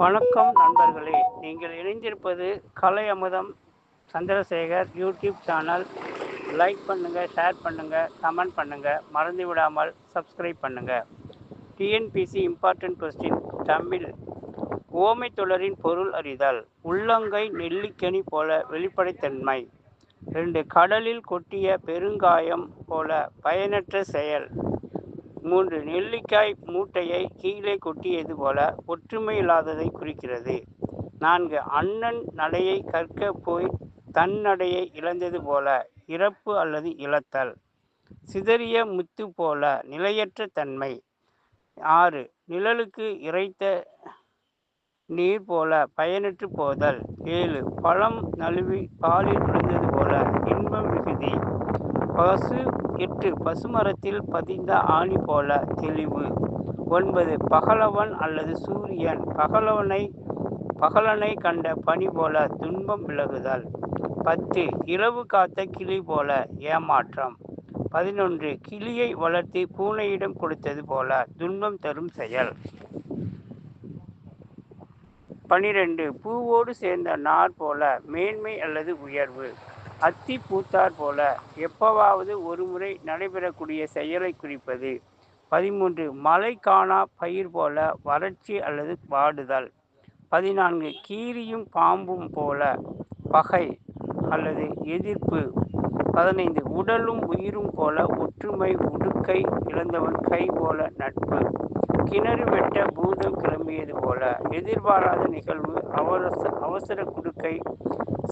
வணக்கம் நண்பர்களே. நீங்கள் இணைந்திருப்பது Kalai Amudham Chandrasekar YouTube channel. Like பண்ணுங்கள் ஷேர் பண்ணுங்கள் கமெண்ட் பண்ணுங்கள் மறந்து விடாமல் சப்ஸ்கிரைப் பண்ணுங்கள் டிஎன்பிசி இம்பார்ட்டன்ட் கொஸ்டின் தமிழ். ஓமை தொடரின் பொருள் அறிதல் உள்ளங்கை நெல்லிக்கனி போல வெளிப்படைத்தன்மை. ரெண்டு கடலில் கொட்டிய பெருங்காயம் போல பயனற்ற செயல். மூன்று நெல்லிக்காய் மூட்டையை கீழே கொட்டியது போல ஒற்றுமை இல்லாததை குறிக்கிறது. நான்கு அண்ணன் நடையை கற்க போய் தன் நடையை இழந்தது போல இறப்பு அல்லது இழத்தல். சிதறிய முத்து போல நிலையற்ற தன்மை. ஆறு நிழலுக்கு இறைத்த நீர் போல பயனற்று போதல். ஏழு பழம் நழுவி பாலில் விழுந்தது போல இன்பம் மிகுதி. பசு எட்டு பசுமரத்தில் பதிந்த ஆணி போல தெளிவு. ஒன்பது பகலவன் அல்லது சூரியன். பகலவனை பகலனை கண்ட பனி போல துன்பம் விலகுதல். பத்து இரவு காத்த கிளி போல ஏமாற்றம். பதினொன்று கிளியை வளர்த்து பூனையிடம் கொடுத்தது போல துன்பம் தரும் செயல். பனிரெண்டு பூவோடு சேர்ந்த நார் போல மேன்மை அல்லது உயர்வு. அத்தி பூத்தார் போல எப்பவாவது ஒரு முறை நடைபெறக்கூடிய செயலை குறிப்பது. பதிமூன்று மழை காணா பயிர் போல வறட்சி அல்லது வாடுதல். பதினான்கு கீரியும் பாம்பும் போல பகை அல்லது எதிர்ப்பு. பதினைந்து உடலும் உயிரும் போல ஒற்றுமை உடுக்கை இழந்தவன் கை போல நட்பு. கிணறு வெட்ட பூதம் கிளம்பியது போல எதிர்பாராத நிகழ்வு அவசர அவசர குடுக்கை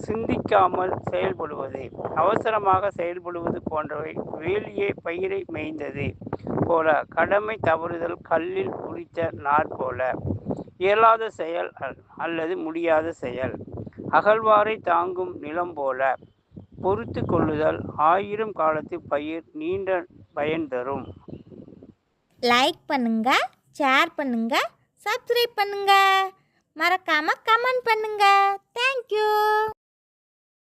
சிந்திக்காமல் செயல்படுவது. அவசரமாக செயல்படுவது போன்றவை வேலியே பயிரை மேய்ந்தது போல கடமை தவறுதல் கல்லில் குறித்த நார் போல. இயலாத செயல் அல்லது முடியாத செயல். அகழ்வாரை தாங்கும் நிலம் போல. பொறுத்து கொள்ளுதல் ஆயிரம் காலத்து பயிர் நீண்ட பயன் தரும். லைக் பண்ணுங்க ஷேர் பண்ணுங்க சப்ஸ்கிரைப் பண்ணுங்க. மறக்காம கமெண்ட் பண்ணுங்க. தேங்க்யூ